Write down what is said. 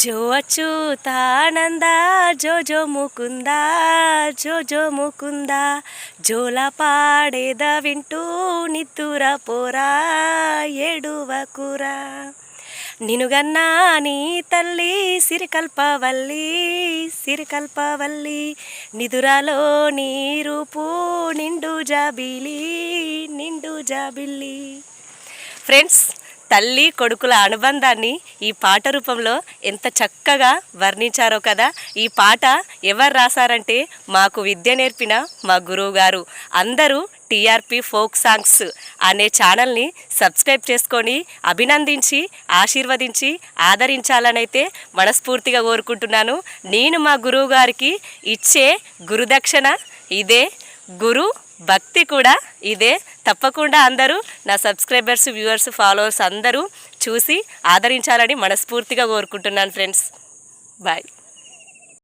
జో అచ్యుతానంద జో జో ముకుంద జో జో ముకుంద. జోల పాడేద వింటూ నిత్తుర పోరా ఏడువకురా నినుగన్నా నీ తల్లి సిరికల్పవల్లి సిరికల్పవల్లి. నిదురాలో నీ రూపు నిండు జాబిలి నిండు జాబిల్లి. ఫ్రెండ్స్ తల్లి కొడుకుల అనుబంధాన్ని ఈ పాట రూపంలో ఎంత చక్కగా వర్ణించారో కదా. ఈ పాట ఎవరు రాశారంటే మాకు విద్య నేర్పిన మా గురువు గారు. అందరూ టీఆర్పి ఫోక్ సాంగ్స్ అనే ఛానల్ని సబ్స్క్రైబ్ చేసుకొని అభినందించి ఆశీర్వదించి ఆదరించాలనైతే మనస్ఫూర్తిగా కోరుకుంటున్నాను. నేను మా గురువు గారికి ఇచ్చే గురుదక్షిణ ఇదే. గురు భక్తి కూడా ఇదే. తప్పకుండా అందరూ నా సబ్స్క్రైబర్స్ వ్యూవర్స్ ఫాలోవర్స్ అందరూ చూసి ఆదరించాలని మనస్ఫూర్తిగా కోరుకుంటున్నాను ఫ్రెండ్స్. బాయ్.